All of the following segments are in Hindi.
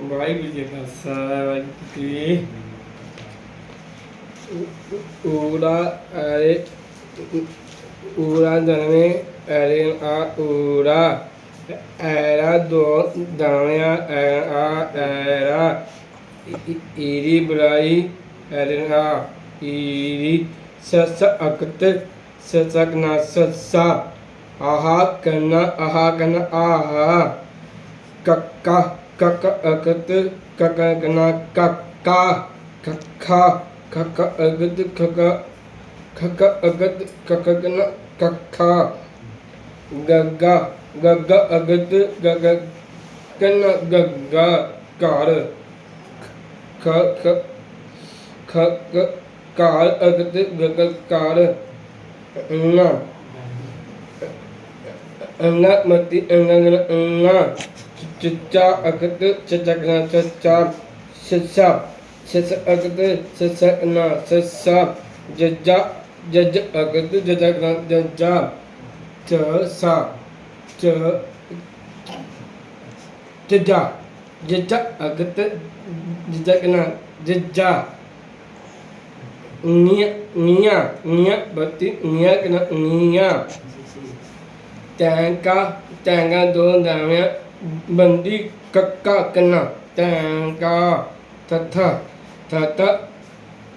ਵਾਹਿਗੁਰੂ ਜੀ ਕਾ ਖਾਲਸਾ ਵਾਹਿਗੁਰੂ ਜੀ ਕੀ ਫਤਿਹ। ਊੜਾ ਐ ਊੜਾ ਜਨਮੇ ਐਰੇ ਆ ਊੜਾ ਐਰਾ ਦੋ ਦਾਣਿਆ ਐ ਆ ਐਰਾ ਈ- ਈ- ਈਰੀ ਬੁਲਾਈ ਐਰੇ ਆ ਈਰੀ ਸਸ ਅਕਤ ਸਸਕ ਨਾ ਸਸਾ ਆਹਾ ਕਰਨਾ ਆਹਾ ਕਰਨਾ ਆਹਾ ਕੱਕਾ ਕਕ ਅਕਤ ਕਕ ਗਨਾ, ਕਕ, ਕਾ ਖਾ, ਖਕ, ਅਗਦ ਖਕ ਖਕ, ਅਗਦ, ਕਕ, ਗਨਾ, ਕਕ, ਖਾ। ਗੱਗਾ ਗੱਗ ਅਗਦ ਗਗ ਕਨ ਗੱਗਾ ਘਰ। ਖ ਖ ਖ ਕਾਰ ਅਗਦ ਗਗ ਕਾਰ ਨਾ। ਅਨਮਤੀ ਅਨੰਗ ਨਾ। चचा अगत चचघना चचाप ससाप सस अगत ससना ससाप जजा जज अगत जजघना जजाप च सा च जजा जजा अगत जजघना जजा निया निया निया, बत्ती, निया निया टैंका टैंका दो दामिया बंदी कक्का कन्ना टैंका तथा थत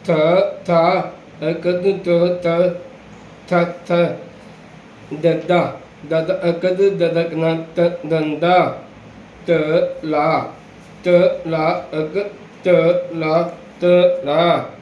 थ था अकद त त थ थ ददा दद अकद ददक न त दंदा त ला त ला अक त ला त ला